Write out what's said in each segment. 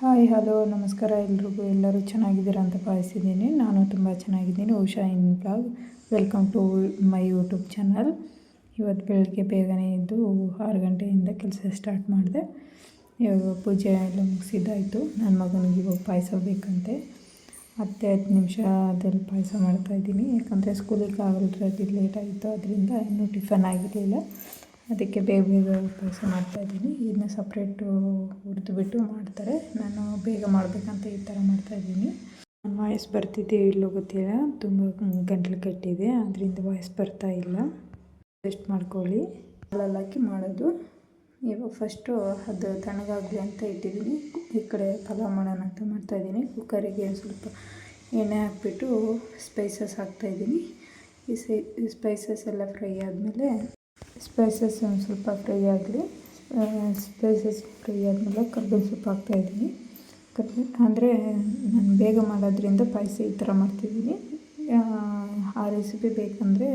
Hi, hello, ನಮಸ್ಕಾರ ಎಲ್ರಿಗೂ. ಎಲ್ಲರೂ ಚೆನ್ನಾಗಿದ್ದೀರಾ ಅಂತ ಭಾವಿಸಿದ್ದೀನಿ. ನಾನು ತುಂಬ ಚೆನ್ನಾಗಿದ್ದೀನಿ. Usha in blog. Welcome to my YouTube channel ಇವತ್ತು ಬೆಳಗ್ಗೆ ಬೇಗನೆ ಇದ್ದು ಆರು ಗಂಟೆಯಿಂದ ಕೆಲಸ ಸ್ಟಾರ್ಟ್ ಮಾಡಿದೆ. ಇವಾಗ ಪೂಜೆ ಎಲ್ಲ ಮುಗಿಸಿದ್ದಾಯಿತು. ನನ್ನ ಮಗನಿಗೆ ಇವಾಗ ಪಾಯಸ ಬೇಕಂತೆ. ಹತ್ತು ಹತ್ತು ನಿಮಿಷದಲ್ಲಿ ಪಾಯಸ ಮಾಡ್ತಾಯಿದ್ದೀನಿ ಯಾಕಂದರೆ ಸ್ಕೂಲಿಗೆ ಆಗಲ್ರಲ್ಲಿ ಲೇಟ್ ಆಯಿತು. ಅದರಿಂದ ಇನ್ನೂ ಟಿಫನ್ ಆಗಿರಲಿಲ್ಲ. ಅದಕ್ಕೆ ಬೇಗ ಬೇಗ ಪಾಯಸ ಮಾಡ್ತಾಯಿದ್ದೀನಿ ಇದನ್ನ ಸಪ್ರೇಟು ಹುರಿದ್ಬಿಟ್ಟು ಮಾಡ್ತಾರೆ. ನಾನು ಬೇಗ ಮಾಡಬೇಕಂತ ಈ ಥರ ಮಾಡ್ತಾಯಿದ್ದೀನಿ ನಾನು ವಾಯ್ಸ್ ಬರ್ತಿದ್ದೆ ಇಲ್ಲೋ ಗೊತ್ತಿಲ್ಲ. ತುಂಬ ಗಂಟಲು ಕಟ್ಟಿದೆ. ಅದರಿಂದ ವಾಯ್ಸ್ ಬರ್ತಾ ಇಲ್ಲ. ರೆಸ್ಟ್ ಮಾಡ್ಕೊಳ್ಳಿ. ಹಾಲಲ್ಲಿ ಹಾಕಿ ಮಾಡೋದು. ಇವಾಗ ಫಸ್ಟು ಅದು ತಣ್ಣಗಾಗಲಿ ಅಂತ ಇಟ್ಟಿದ್ದೀನಿ. ಈ ಕಡೆ ಪಲಾವ್ ಮಾಡೋಣ ಅಂತ ಮಾಡ್ತಾಯಿದ್ದೀನಿ ಕುಕ್ಕರಿಗೆ ಸ್ವಲ್ಪ ಎಣ್ಣೆ ಹಾಕ್ಬಿಟ್ಟು ಸ್ಪೈಸಸ್ ಹಾಕ್ತಾಯಿದ್ದೀನಿ ಈ ಸ್ಪೈಸಸ್ ಎಲ್ಲ ಫ್ರೈ ಆದಮೇಲೆ ಸ್ಪೈಸಸ್ ಒಂದು ಸ್ವಲ್ಪ ಫ್ರೈ ಆಗಲಿ. ಸ್ಪೈಸಸ್ ಫ್ರೈ ಆದಮೇಲೆ ಕರ್ಬೇವಿನ ಸೊಪ್ಪು ಹಾಕ್ತಾಯಿದ್ದೀನಿ ಕರ್ಬೇ, ಅಂದರೆ ನಾನು ಬೇಗ ಮಾಡೋದ್ರಿಂದ ಪಾಯಸ ಈ ಥರ ಮಾಡ್ತಿದ್ದೀನಿ. ಆ ರೆಸಿಪಿ ಬೇಕಂದರೆ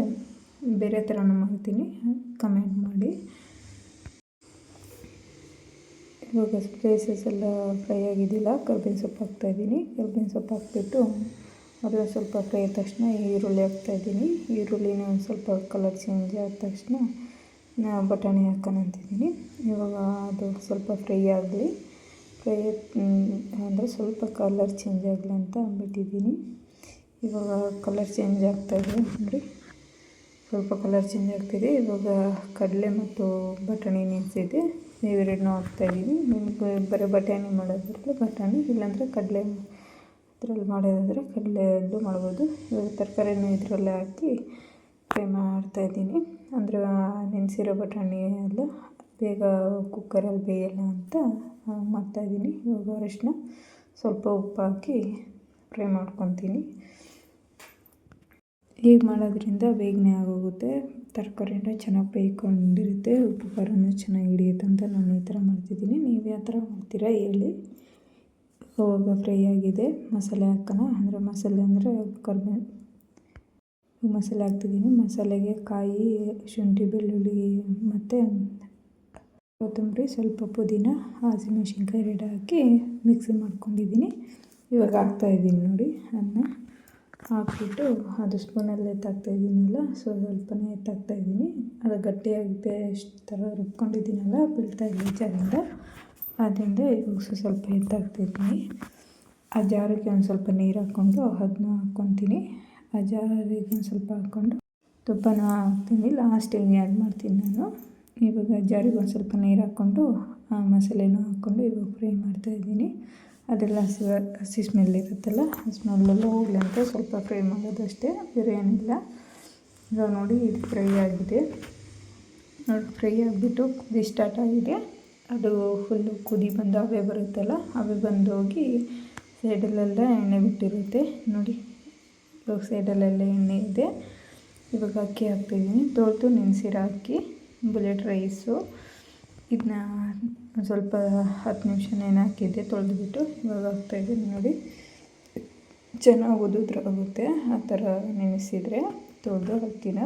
ಬೇರೆ ಥರನೂ ಮಾಡ್ತೀನಿ. ಕಮೆಂಟ್ ಮಾಡಿ. ಇವಾಗ ಸ್ಪೈಸಸ್ ಎಲ್ಲ ಫ್ರೈ ಆಗಿದ್ದಿಲ್ಲ, ಕರ್ಬೇವಿನ ಸೊಪ್ಪು ಹಾಕ್ತಾಯಿದ್ದೀನಿ ಕರ್ಬೇವಿನ ಸೊಪ್ಪು ಹಾಕ್ಬಿಟ್ಟು ಅದು ಸ್ವಲ್ಪ ಫ್ರೈ ಆದ ತಕ್ಷಣ ಈರುಳ್ಳಿ ಹಾಕ್ತಾಯಿದ್ದೀನಿ ಈರುಳ್ಳಿನ ಒಂದು ಸ್ವಲ್ಪ ಕಲರ್ ಚೇಂಜ್ ಆದ ತಕ್ಷಣ ಬಟಾಣಿ ಹಾಕ್ಕೊಂತಿದ್ದೀನಿ ಇವಾಗ ಅದು ಸ್ವಲ್ಪ ಫ್ರೈ ಆಗಲಿ. ಫ್ರೈ ಅಂದರೆ ಸ್ವಲ್ಪ ಕಲರ್ ಚೇಂಜ್ ಆಗಲಿ ಅಂತ ಅಂದ್ಬಿಟ್ಟಿದ್ದೀನಿ. ಇವಾಗ ಕಲರ್ ಚೇಂಜ್ ಆಗ್ತಾಯಿದೆ ನೋಡಿ. ಸ್ವಲ್ಪ ಕಲರ್ ಚೇಂಜ್ ಆಗ್ತಿದೆ ಇವಾಗ ಕಡಲೆ ಮತ್ತು ಬಟಾಣಿ ನೆನೆಸಿದೆ. ಇವೆರಡನ್ನೂ ಹಾಕ್ತಾಯಿದ್ದೀನಿ ನಿಮಗೆ ಬರೀ ಬಟಾಣಿ ಮಾಡೋದ್ರಲ್ಲಿ ಬಟಾಣಿ, ಇಲ್ಲಾಂದರೆ ಕಡಲೆ ಇದರಲ್ಲಿ ಮಾಡೋದಾದರೆ ಕಡಲೆಯಲ್ಲೂ ಮಾಡ್ಬೋದು. ಇವಾಗ ತರಕಾರಿನೂ ಇದರಲ್ಲೇ ಹಾಕಿ ಫ್ರೈ ಮಾಡ್ತಾಯಿದ್ದೀನಿ ಅಂದರೆ ನೆನೆಸಿರೋ ಬಟಾಣಿ ಎಲ್ಲ ಬೇಗ ಕುಕ್ಕರಲ್ಲಿ ಬೇಯಲ್ಲ ಅಂತ ಮಾಡ್ತಾಯಿದ್ದೀನಿ ಇವಾಗ ಅರಿಶಿನ ಸ್ವಲ್ಪ ಉಪ್ಪು ಹಾಕಿ ಫ್ರೈ ಮಾಡ್ಕೊತೀನಿ. ಹೀಗೆ ಮಾಡೋದ್ರಿಂದ ಬೇಗನೆ ಆಗೋಗುತ್ತೆ. ತರಕಾರಿನ ಚೆನ್ನಾಗಿ ಬೇಯ್ಕೊಂಡಿರುತ್ತೆ ಉಪ್ಪು ಖಾರನೂ ಚೆನ್ನಾಗಿ ಹಿಡಿಯುತ್ತೆ ಅಂತ ನಾನು ಈ ಥರ ಮಾಡ್ತಿದ್ದೀನಿ. ನೀವು ಯಾವ ಥರ ಮಾಡ್ತೀರಾ ಹೇಳಿ. ಇವಾಗ ಫ್ರೈ ಆಗಿದೆ. ಮಸಾಲೆ ಹಾಕೋಣ. ಅಂದರೆ ಮಸಾಲೆ ಅಂದರೆ ಕರ್ಬೇ ಮಸಾಲೆ ಹಾಕ್ತಿದ್ದೀನಿ ಮಸಾಲೆಗೆ ಕಾಯಿ, ಶುಂಠಿ, ಬೆಳ್ಳುಳ್ಳಿ ಮತ್ತು ಕೊತ್ತಂಬರಿ, ಸ್ವಲ್ಪ ಪುದೀನ, ಹಸಿಮೆಣ್ಸಿನ್ಕಾಯಿ ರೆಡಿ ಹಾಕಿ ಮಿಕ್ಸಿ ಮಾಡ್ಕೊಂಡಿದ್ದೀನಿ ಇವಾಗ ಹಾಕ್ತಾಯಿದ್ದೀನಿ ನೋಡಿ ಅನ್ನ. ಹಾಕ್ಬಿಟ್ಟು ಅದು ಸ್ಪೂನಲ್ಲಿ ಎತ್ತಾಕ್ತಾಯಿದ್ದೀನಲ್ಲ ಸೊ ಸ್ವಲ್ಪನೇ ಎತ್ತಾಕ್ತಾಯಿದ್ದೀನಿ ಅದು ಗಟ್ಟಿಯಾಗಿ ಪೇಸ್ಟ್ ಥರ ರುಬ್ಕೊಂಡಿದ್ದೀನಲ್ಲ, ಬೀಳ್ತಾ ಇದ್ದೀನಿ ಜಾರಿಂದ ಅದರಿಂದ ಇವಾಗ ಸ್ವಲ್ಪ ಎತ್ತಾಕ್ತಾಯಿದ್ದೀನಿ ಆ ಜಾರಕ್ಕೆ ಒಂದು ಸ್ವಲ್ಪ ನೀರು ಹಾಕ್ಕೊಂಡು ಅದನ್ನ ಹಾಕ್ಕೊತೀನಿ. ಆ ಒಂದು ಸ್ವಲ್ಪ ಹಾಕ್ಕೊಂಡು ತುಪ್ಪನೂ ಹಾಕ್ತೀನಿ. ಲಾಸ್ಟಿಗೆ ಆ್ಯಡ್ ಮಾಡ್ತೀನಿ ನಾನು. ಇವಾಗ ಜಾರಿಗೆ ಒಂದು ಸ್ವಲ್ಪ ನೀರು ಹಾಕ್ಕೊಂಡು ಆ ಮಸಾಲೆನೂ ಹಾಕ್ಕೊಂಡು ಇವಾಗ ಫ್ರೈ ಮಾಡ್ತಾಯಿದ್ದೀನಿ ಅದೆಲ್ಲ ಹಸಿ ಹಸಿ ಸ್ಮೆಲ್ ಇರುತ್ತಲ್ಲ ಸ್ಮೆಲ್ಲೆಲ್ಲ ಹೋಗ್ಲಿ ಅಂತ ಸ್ವಲ್ಪ ಫ್ರೈ ಮಾಡೋದಷ್ಟೇ, ಬೇರೆ ಏನಿಲ್ಲ. ಇವಾಗ ನೋಡಿ, ಇದು ಫ್ರೈ ಆಗಿದೆ. ನೋಡಿ, ಫ್ರೈ ಆಗಿಬಿಟ್ಟು ಕುದಿ ಸ್ಟಾರ್ಟ್ ಆಗಿದೆ. ಅದು ಫುಲ್ಲು ಕುದಿ ಬಂದು ಅವೇ ಬರುತ್ತಲ್ಲ, ಅವೇ ಹೋಗಿ ಸೈಡಲ್ಲೆಲ್ಲ ಎಣ್ಣೆ ಬಿಟ್ಟಿರುತ್ತೆ. ನೋಡಿ. ಇವಾಗ ಸೈಡಲ್ಲೆಲ್ಲ ಎಣ್ಣೆ ಇದೆ. ಇವಾಗ ಅಕ್ಕಿ ಹಾಕ್ತಿದ್ದೀನಿ ತೊಳೆದು ನೆನೆಸಿರೋ ಅಕ್ಕಿ, ಬುಲೆಟ್ ರೈಸು. ಇದನ್ನ ಸ್ವಲ್ಪ ಹತ್ತು ನಿಮಿಷ ನೆನೆ ತೊಳೆದ್ಬಿಟ್ಟು ಇವಾಗ ಹಾಕ್ತಾಯಿದ್ದೀನಿ ನೋಡಿ. ಚೆನ್ನಾಗಿ ಉದುದ್ರಾಗುತ್ತೆ ಆ ಥರ ನೆನೆಸಿದರೆ ತೊಳೆದು ಅಕ್ಕಿನ.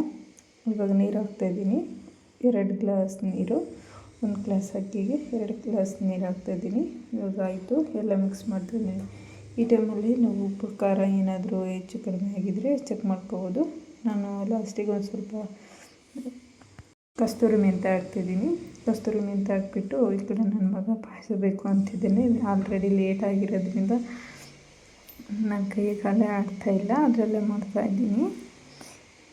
ಇವಾಗ ನೀರು ಹಾಕ್ತಾಯಿದ್ದೀನಿ ಎರಡು ಗ್ಲಾಸ್ ನೀರು, ಒಂದು ಗ್ಲಾಸ್ ಅಕ್ಕಿಗೆ ಎರಡು ಗ್ಲಾಸ್ ನೀರು ಹಾಕ್ತಾಯಿದ್ದೀನಿ ಇವಾಗ ಆಯಿತು, ಎಲ್ಲ ಮಿಕ್ಸ್ ಮಾಡ್ತಾಯಿದ್ದೀನಿ ಈ ಟೈಮಲ್ಲಿ ನಾವು ಉಪ್ಪು, ಖಾರ ಏನಾದರೂ ಹೆಚ್ಚು ಕಡಿಮೆ ಆಗಿದ್ದರೆ ಚೆಕ್ ಮಾಡ್ಕೋಬೋದು. ನಾನು ಲಾಸ್ಟಿಗೆ ಒಂದು ಸ್ವಲ್ಪ ಕಸ್ತೂರಿ ಮೆಂತ್ಯ ಹಾಕ್ತಿದ್ದೀನಿ. ಕಸ್ತೂರಿ ಮೆಂತ್ಯ ಹಾಕ್ಬಿಟ್ಟು ಈ ಕಡೆ ನನ್ನ ಮಗ ಪಾಯಸ ಬೇಕು ಅಂತಿದ್ದೇನೆ. ಆಲ್ರೆಡಿ ಲೇಟ್ ಆಗಿರೋದ್ರಿಂದ ನನ್ನ ಕೈ ಕಾಲೇ ಆಡ್ತಾಯಿಲ್ಲ ಅದರಲ್ಲೇ ಮಾಡ್ತಾಯಿದ್ದೀನಿ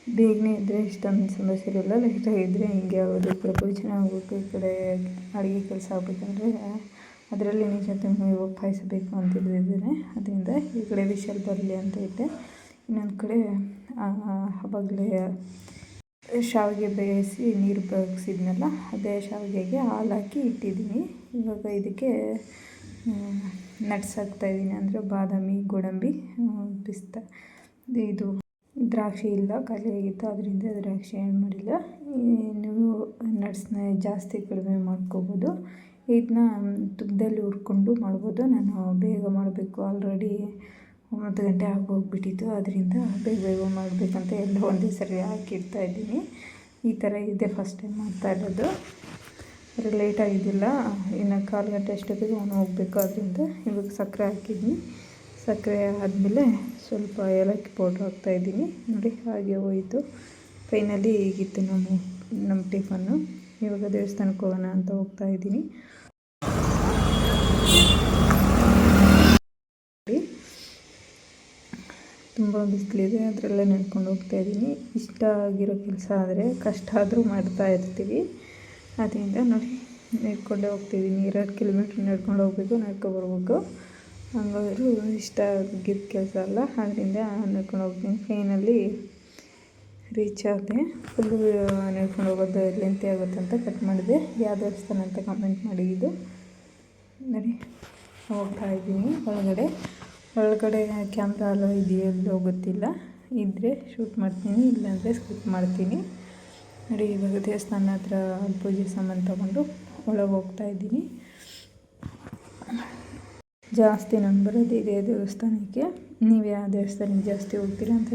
ಬೇಗನೆ ಇದ್ದರೆ ಇಷ್ಟೊಂದು ಸಮಸ್ಯೆ ಇರಲ್ಲ. ಲೇಟಾಗಿದ್ದರೆ ಹಿಂಗೆ ಆಗೋದು ಪ್ರಪಂಚನ ಆಗಬೇಕು, ಈ ಕಡೆ ಅಡುಗೆ ಕೆಲಸ ಆಗಬೇಕಂದ್ರೆ. ಅದರಲ್ಲಿ ನಿಜ ತುಂಬ ಇವಾಗ ಬೇಕು ಅಂತಿದ್ದಿದ್ದೇನೆ ಅದರಿಂದ ಈ ಕಡೆ ವಿಷಲ್ ಬರಲಿ ಅಂತ ಇದ್ದೆ ಇನ್ನೊಂದು ಕಡೆ ಆವಾಗಲೇ ಶಾವಿಗೆ ಬೇಯಿಸಿ ನೀರು ಬಗ್ಸಿದ್ನಲ್ಲ ಅದೇ ಶಾವಿಗೆಗೆ ಹಾಲು ಹಾಕಿ ಇಟ್ಟಿದ್ದೀನಿ. ಇವಾಗ ಇದಕ್ಕೆ ನಟ್ಸ್ ಹಾಕ್ತಾಯಿದ್ದೀನಿ ಅಂದರೆ ಬಾದಾಮಿ, ಗೋಡಂಬಿ ಪಿಸ್ತಾ. ಇದು ದ್ರಾಕ್ಷಿ ಇಲ್ಲ ಖಾಲಿಯಾಗಿತ್ತು ಅದರಿಂದ ದ್ರಾಕ್ಷಿ ಏನು ಮಾಡಿಲ್ಲ. ನೀವು ನಟ್ಸ್ನ ಜಾಸ್ತಿ ಕಡಿಮೆ ಮಾಡ್ಕೋಬೋದು. ಇದನ್ನ ತುಪ್ಪದಲ್ಲಿ ಹುರ್ಕೊಂಡು ಮಾಡ್ಬೋದು. ನಾನು ಬೇಗ ಮಾಡಬೇಕು. ಆಲ್ರೆಡಿ ಒಂಬತ್ತು ಗಂಟೆ ಆಗೋಗ್ಬಿಟ್ಟಿತ್ತು. ಅದರಿಂದ ಬೇಗ ಬೇಗ ಮಾಡಬೇಕಂತ ಎಲ್ಲ ಒಂದೇ ಸರಿ ಹಾಕಿಡ್ತಾಯಿದ್ದೀನಿ ಈ ಥರ ಇದೆ ಫಸ್ಟ್ ಟೈಮ್ ಮಾಡ್ತಾ ಇರೋದು. ಆದರೆ ಲೇಟ್ ಆಗಿದ್ದಿಲ್ಲ. ಇನ್ನು ಕಾಲು ಗಂಟೆ ಅಷ್ಟೊತ್ತಿಗೆ ಅವನು ಹೋಗಬೇಕು. ಅದರಿಂದ ಇವಾಗ ಸಕ್ಕರೆ ಹಾಕಿದ್ದೀನಿ. ಸಕ್ಕರೆ ಆದಮೇಲೆ ಸ್ವಲ್ಪ ಏಲಕ್ಕಿ ಪೌಡ್ರ್ ಹಾಕ್ತಾಯಿದ್ದೀನಿ ನೋಡಿ, ಹಾಗೆ ಹೋಯಿತು. ಫೈನಲಿ ಹೀಗಿತ್ತು ನಮ್ಮ ನಮ್ಮ ಟಿಫನ್ನು. ಇವಾಗ ದೇವಸ್ಥಾನಕ್ಕೆ ಹೋಗೋಣ ಅಂತ ಹೋಗ್ತಾ ಇದ್ದೀನಿ. ತುಂಬ ಬಿಸಿಲಿದೆ, ಅದರಲ್ಲೇ ನಡ್ಕೊಂಡು ಹೋಗ್ತಾ ಇದ್ದೀನಿ. ಇಷ್ಟ ಆಗಿರೋ ಕೆಲಸ ಆದರೆ ಕಷ್ಟ ಆದರೂ ಮಾಡ್ತಾ ಇರ್ತೀವಿ. ಅದರಿಂದ ನೋಡಿ, ನಡ್ಕೊಂಡೇ ಹೋಗ್ತಿದ್ದೀನಿ. ಎರಡು ಕಿಲೋಮೀಟ್ರ್ ನಡ್ಕೊಂಡು ಹೋಗ್ಬೇಕು ನಡ್ಕೊಬರ್ಬೇಕು ಹಂಗಾದ್ರೂ ಇಷ್ಟ ಆಗಿದ್ದ ಕೆಲಸ ಅಲ್ಲ. ಅದರಿಂದ ನಡ್ಕೊಂಡು ಹೋಗ್ತೀನಿ. ಫೈನಲ್ಲಿ ರೀಚ್ ಆದೆ ಫುಲ್ಲು ನಡ್ಕೊಂಡು ಹೋಗೋದು ಲೆಂತಿ ಆಗುತ್ತೆ ಅಂತ ಕಟ್ ಮಾಡಿದೆ. ಯಾವ ದೇವಸ್ಥಾನ ಅಂತ ಕಮೆಂಟ್ ಮಾಡಿ ಇದು. ನೋಡಿ ಹೋಗ್ತಾ ಇದ್ದೀನಿ ಒಳಗಡೆ. ಒಳಗಡೆ ಕ್ಯಾಮ್ರಾ ಎಲ್ಲ ಇದೆಯೋ ಇಲ್ಲೋ ಗೊತ್ತಿಲ್ಲ. ಇದ್ದರೆ ಶೂಟ್ ಮಾಡ್ತೀನಿ, ಇಲ್ಲಾಂದರೆ ಸ್ಕಿಪ್ ಮಾಡ್ತೀನಿ. ನೋಡಿ, ಇವಾಗ ದೇವಸ್ಥಾನ ಹತ್ರ ಪೂಜೆ ಸಾಮಾನು ತೊಗೊಂಡು ಒಳಗೆ ಹೋಗ್ತಾ ಇದ್ದೀನಿ. ಜಾಸ್ತಿ ನಾನು ಬರೋದು ಇದೇ ದೇವಸ್ಥಾನಕ್ಕೆ. ನೀವು ಯಾವ ದೇವಸ್ಥಾನಕ್ಕೆ ಜಾಸ್ತಿ ಹೋಗ್ತೀರಾ ಅಂತ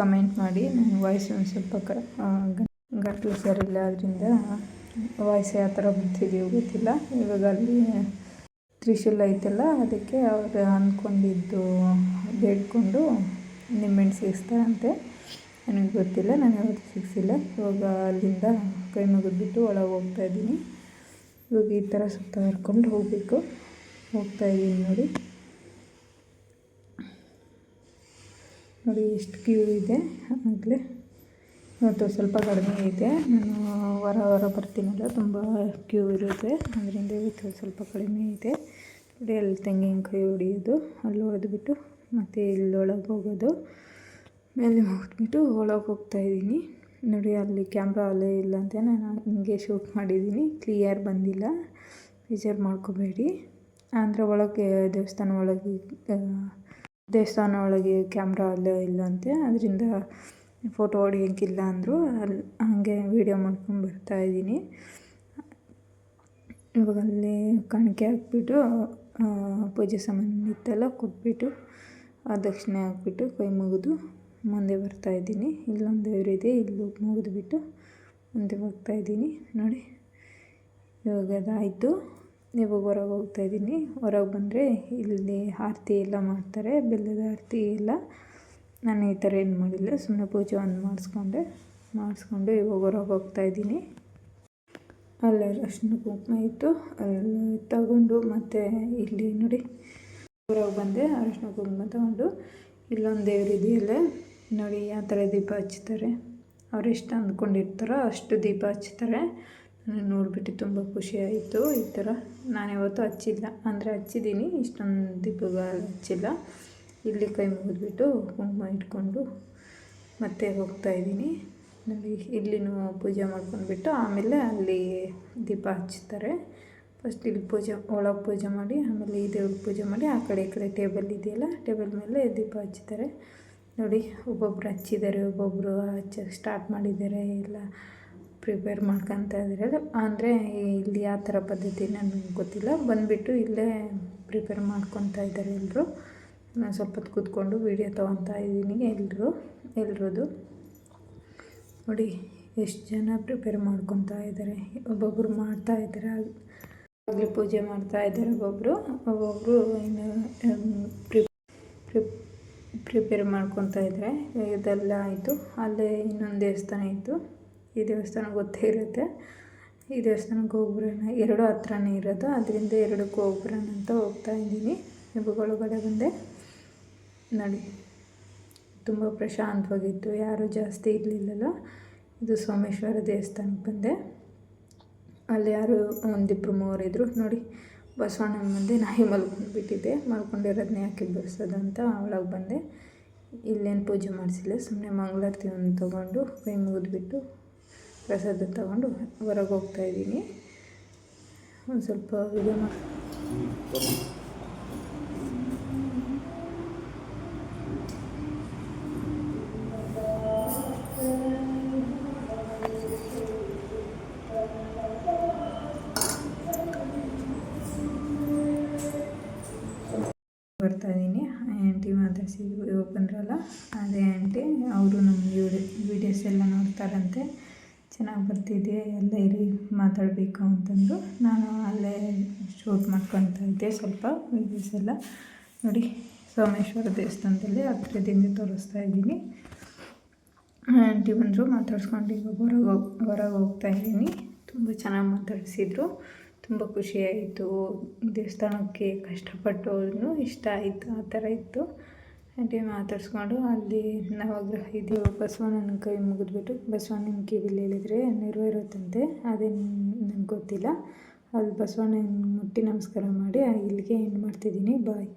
ಕಮೆಂಟ್ ಮಾಡಿ. ನನ್ನ ವಾಯ್ಸ್ ಒಂದು ಸ್ವಲ್ಪ ಕ ಗಂಟಲು ಸರಿಯಿಲ್ಲ ಅದರಿಂದ ವಾಯ್ಸ್ ಯಾವ ಥರ ಬರ್ತಿದೆಯೋ ಗೊತ್ತಿಲ್ಲ. ಇವಾಗ ಅಲ್ಲಿ ತ್ರಿಶೂಲ ಐತಲ್ಲ, ಅದಕ್ಕೆ ಅವರು ಅಂದ್ಕೊಂಡಿದ್ದು ಬೇಡ್ಕೊಂಡು ನಿಂಬೆಹಣ್ಣು ಸಿಗಿಸ್ತಾರಂತೆ ನನಗೆ ಗೊತ್ತಿಲ್ಲ ನಾನು ಯಾವತ್ತೂ ಸಿಗಿಸಿಲ್ಲ ಇವಾಗ ಅಲ್ಲಿಂದ ಕೈ ಮುಗಿದ್ಬಿಟ್ಟು ಒಳಗೆ ಹೋಗ್ತಾ ಇದ್ದೀನಿ. ಇವಾಗ ಈ ಥರ ಸುತ್ತ ಹರ್ಕೊಂಡು ಹೋಗಬೇಕು. ಹೋಗ್ತಾ ಇದ್ದೀನಿ ನೋಡಿ. ನೋಡಿ ಎಷ್ಟು ಕ್ಯೂ ಇದೆ ಆಗಲೇ ಇವತ್ತು ಸ್ವಲ್ಪ ಕಡಿಮೆ ಇದೆ. ನಾನು ವಾರ ವಾರ ಬರ್ತೀನಲ್ಲ, ತುಂಬ ಕ್ಯೂ ಇರುತ್ತೆ. ಅದರಿಂದ ಇವತ್ತು ಸ್ವಲ್ಪ ಕಡಿಮೆ ಇದೆ. ನೋಡಿ, ಅಲ್ಲಿ ತೆಂಗಿನಕಾಯಿ ಹೊಡೆಯೋದು, ಅಲ್ಲಿ ಹೊಡೆದ್ಬಿಟ್ಟು ಮತ್ತು ಇಲ್ಲೊಳಗೆ ಹೋಗೋದು. ಮೇಲೆ ಹೋಗ್ಬಿಟ್ಟು ಒಳಗೆ ಹೋಗ್ತಾಯಿದ್ದೀನಿ ನೋಡಿ, ಅಲ್ಲಿ ಕ್ಯಾಮ್ರಾ ಅಲ್ಲೇ ಇಲ್ಲ ಅಂತ ನಾನು ಹಿಂಗೆ ಶೂಟ್ ಮಾಡಿದ್ದೀನಿ. ಕ್ಲಿಯರ್ ಬಂದಿಲ್ಲ. ಬೇಜಾರು ಮಾಡ್ಕೋಬೇಡಿ. ಅಂದರೆ ಒಳಗೆ ದೇವಸ್ಥಾನ ಒಳಗೆ ದೇವಸ್ಥಾನ ಒಳಗೆ ಕ್ಯಾಮ್ರಾ ಅಲ್ಲೋ ಇಲ್ಲ ಅಂತೆ. ಅದರಿಂದ ಫೋಟೋ ಹೊಡಿಯೋಕ್ಕಿಲ್ಲ ಅಂದರು. ಅಲ್ಲಿ ಹಾಗೆ ವೀಡಿಯೋ ಮಾಡ್ಕೊಂಡು ಬರ್ತಾಯಿದ್ದೀನಿ ಇವಾಗ ಅಲ್ಲಿ ಕಾಣಿಕೆ ಹಾಕ್ಬಿಟ್ಟು ಪೂಜೆ ಸಾಮಾನು ಇತ್ತಲ್ಲ ಕೊಟ್ಬಿಟ್ಟು, ಆ ದಕ್ಷಿಣೆ ಹಾಕ್ಬಿಟ್ಟು ಕೈ ಮುಗಿದು ಮುಂದೆ ಬರ್ತಾಯಿದ್ದೀನಿ ಇಲ್ಲೊಂದು ದೇವರಿದೆ ಇಲ್ಲಿ ಮುಗಿದ್ಬಿಟ್ಟು ಮುಂದೆ ಹೋಗ್ತಾಯಿದ್ದೀನಿ ನೋಡಿ, ಇವಾಗ ಅದಾಯಿತು. ಇವಾಗ ಹೊರಗೆ ಹೋಗ್ತಾ ಇದ್ದೀನಿ. ಹೊರಗೆ ಬಂದರೆ ಇಲ್ಲಿ ಆರತಿ ಎಲ್ಲ ಮಾಡ್ತಾರೆ. ಬೆಲ್ಲದ ಆರತಿ ಎಲ್ಲ ನಾನು ಈ ಥರ ಏನು ಮಾಡಿಲ್ಲ. ಸುಮ್ಮನೆ ಪೂಜೆ ಒಂದು ಮಾಡಿಸ್ಕೊಂಡೆ. ಮಾಡಿಸ್ಕೊಂಡು ಇವಾಗ ಹೊರಗೆ ಹೋಗ್ತಾ ಇದ್ದೀನಿ. ಅಲ್ಲ ಅರಿಶಿನ ಕುಂಕುಮ ಇತ್ತು. ಅಲ್ಲಿ ತಗೊಂಡು ಮತ್ತು ಇಲ್ಲಿ ನೋಡಿ, ಹೊರಗೆ ಬಂದೆ. ಅರಶಿನ ಕುಂಕುಮ ತಗೊಂಡು ಇಲ್ಲೊಂದು ದೇವರಿದೆಯಲ್ಲೇ ನೋಡಿ ಯಾವ ಥರ ದೀಪ ಹಚ್ತಾರೆ. ಅವ್ರು ಎಷ್ಟು ಅಂದ್ಕೊಂಡಿರ್ತಾರೋ ಅಷ್ಟು ದೀಪ ಹಚ್ತಾರೆ. ನೋಡಿಬಿಟ್ಟು ತುಂಬ ಖುಷಿ ಆಯಿತು. ಈ ಥರ ನಾನು ಯಾವತ್ತೂ ಹಚ್ಚಿಲ್ಲ. ಅಂದರೆ ಹಚ್ಚಿದ್ದೀನಿ ಇಷ್ಟೊಂದು ದೀಪಗಳು ಹಚ್ಚಿಲ್ಲ. ಇಲ್ಲಿ ಕೈ ಮುಗಿದ್ಬಿಟ್ಟು ಕುಂಕುಮ ಇಟ್ಕೊಂಡು ಮತ್ತೆ ಹೋಗ್ತಾಯಿದ್ದೀನಿ ನೋಡಿ ಇಲ್ಲಿನೂ ಪೂಜೆ ಮಾಡ್ಕೊಂಡ್ಬಿಟ್ಟು ಆಮೇಲೆ ಅಲ್ಲಿ ದೀಪ ಹಚ್ಚುತ್ತಾರೆ ಫಸ್ಟ್ ಇಲ್ಲಿ ಪೂಜೆ, ಒಳಗೆ ಪೂಜೆ ಮಾಡಿ, ಆಮೇಲೆ ಈ ದೇವ್ರಿಗೆ ಪೂಜೆ ಮಾಡಿ, ಆ ಕಡೆ ಈ ಕಡೆ ಟೇಬಲ್ ಇದೆಯಲ್ಲ, ಟೇಬಲ್ ಮೇಲೆ ದೀಪ ಹಚ್ಚುತ್ತಾರೆ ನೋಡಿ, ಒಬ್ಬೊಬ್ರು ಹಚ್ಚಿದ್ದಾರೆ ಒಬ್ಬೊಬ್ಬರು ಹಚ್ಚ ಸ್ಟಾರ್ಟ್ ಮಾಡಿದ್ದಾರೆ. ಎಲ್ಲ ಪ್ರಿಪೇರ್ ಮಾಡ್ಕೊತಾ ಇದ್ದಾರೆ. ಅಂದರೆ ಇಲ್ಲಿ ಯಾವ ಥರ ಪದ್ಧತಿ ನನಗೆ ಗೊತ್ತಿಲ್ಲ. ಬಂದುಬಿಟ್ಟು ಇಲ್ಲೇ ಪ್ರಿಪೇರ್ ಮಾಡ್ಕೊತಾ ಇದ್ದಾರೆ ಎಲ್ಲರೂ ನಾನು ಸ್ವಲ್ಪ ಹೊತ್ತು ಕೂತ್ಕೊಂಡು ವೀಡಿಯೋ ತೊಗೊತಾ ಇದ್ದೀನಿ ಎಲ್ಲರೂ ಎಲ್ಲರದು ನೋಡಿ, ಎಷ್ಟು ಜನ ಪ್ರಿಪೇರ್ ಮಾಡ್ಕೊತಾ ಇದ್ದಾರೆ. ಒಬ್ಬೊಬ್ಬರು ಮಾಡ್ತಾ ಇದ್ದಾರೆ. ಆಗಲೇ ಪೂಜೆ ಮಾಡ್ತಾ ಇದ್ದಾರೆ ಒಬ್ಬೊಬ್ಬರು ಒಬ್ಬೊಬ್ಬರು ಏನು ಪ್ರಿಪೇರ್ ಮಾಡ್ಕೊತಾ ಇದ್ದಾರೆ. ಇದೆಲ್ಲ ಆಯಿತು. ಅಲ್ಲೇ ಇನ್ನೊಂದು ದೇವಸ್ಥಾನ ಇತ್ತು. ಈ ದೇವಸ್ಥಾನ ಗೊತ್ತೇ ಇರುತ್ತೆ. ಈ ದೇವಸ್ಥಾನಕ್ಕೆ ಹೋಗ್ಬರೋಣ ಎರಡು ಹತ್ರನೇ ಇರೋದು. ಅದರಿಂದ ಎರಡು ಗೋಪುರ ಅಂತ ಹೋಗ್ತಾ ಇದ್ದೀನಿ. ಇವಾಗ ಒಳಗಡೆ ಬಂದೆ ನೋಡಿ. ತುಂಬ ಪ್ರಶಾಂತವಾಗಿತ್ತು. ಯಾರೂ ಜಾಸ್ತಿ ಇರಲಿಲ್ಲಲ್ಲ. ಇದು ಸೋಮೇಶ್ವರ ದೇವಸ್ಥಾನಕ್ಕೆ ಬಂದೆ. ಅಲ್ಲಿ ಯಾರು ಒಂದಿಬ್ಬರು ಮೂವರು ಇದ್ದರು ನೋಡಿ, ಬಸವಣ್ಣನ ಮುಂದೆ ನಾಯಿ ಮಲ್ಕೊಂಡ್ಬಿಟ್ಟಿದ್ದೆ ಮಲ್ಕೊಂಡಿರೋದನ್ನ ಯಾಕೆ ಬರ್ಸೋದು ಅಂತ ಒಳಗೆ ಬಂದೆ. ಇಲ್ಲೇನು ಪೂಜೆ ಮಾಡಿಸಿಲ್ಲ. ಸುಮ್ಮನೆ ಮಂಗಳಾರತಿ ಒಂದು ತೊಗೊಂಡು ಕೈ ಮುಗಿದ್ಬಿಟ್ಟು ಪ್ರಸಾದ ತಗೊಂಡು ಹೊರಗೆ ಹೋಗ್ತಾಯಿದ್ದೀನಿ ಒಂದು ಸ್ವಲ್ಪ ವಿಡಿಯೋ ಮಾಡಿ ಬರ್ತಾ ಇದ್ದೀನಿ. ಆಂಟಿ ಮಾತಾಡ್ಸಿದ್ವಿ ಬಂದ್ರಲ್ಲ, ಅದೇ ಆಂಟಿ, ಅವರು ನಮ್ಮ ವಿಡಿಯೋಸ್ ಎಲ್ಲ ನೋಡ್ತಾರಂತೆ. ಚೆನ್ನಾಗಿ ಬರ್ತಿದೆ ಎಲ್ಲ ಇರಿ, ಮಾತಾಡಬೇಕು ಅಂತಂದರು ನಾನು ಅಲ್ಲೇ ಶೂಟ್ ಮಾಡ್ಕೊತಾ ಇದ್ದೆ ಸ್ವಲ್ಪ ವೀಡಿಯೋಸ್ ಎಲ್ಲ. ನೋಡಿ, ಸೋಮೇಶ್ವರ ದೇವಸ್ಥಾನದಲ್ಲಿ ಹತ್ತಿರದಿಂದ ತೋರಿಸ್ತಾ ಇದ್ದೀನಿ. ಆಂಟಿ ಬಂದರು, ಮಾತಾಡ್ಸ್ಕೊಂಡು ಈಗ ಹೊರಗೆ ಹೋಗಿ, ಹೊರಗೆ ಹೋಗ್ತಾ ಇದ್ದೀನಿ. ತುಂಬ ಚೆನ್ನಾಗಿ ಮಾತಾಡಿಸಿದ್ರು. ತುಂಬ ಖುಷಿಯಾಯಿತು ದೇವಸ್ಥಾನಕ್ಕೆ ಕಷ್ಟಪಟ್ಟು ಇಷ್ಟ ಆಯಿತು, ಆ ಥರ ಇತ್ತು. ಆಂಟಿ ಮಾತಾಡಿಸ್ಕೊಂಡು ಅಲ್ಲಿ ನವಗ್ರಹ ಇದು ಬಸವಣ್ಣನ ಕೈ ಮುಗಿದ್ಬಿಟ್ಟು ಬಸವಣ್ಣನ ಕಿವಿಲಿ ಹೇಳಿದರೆ ನೆರವೇರುತ್ತಂತೆ ಅದೇನು ನನಗೆ ಗೊತ್ತಿಲ್ಲ. ಅಲ್ಲಿ ಬಸವಣ್ಣನ ಮುಟ್ಟಿ ನಮಸ್ಕಾರ ಮಾಡಿ, ಇಲ್ಲಿಗೆ ಎಂಡ್ ಮಾಡ್ತಿದ್ದೀನಿ ಬಾಯ್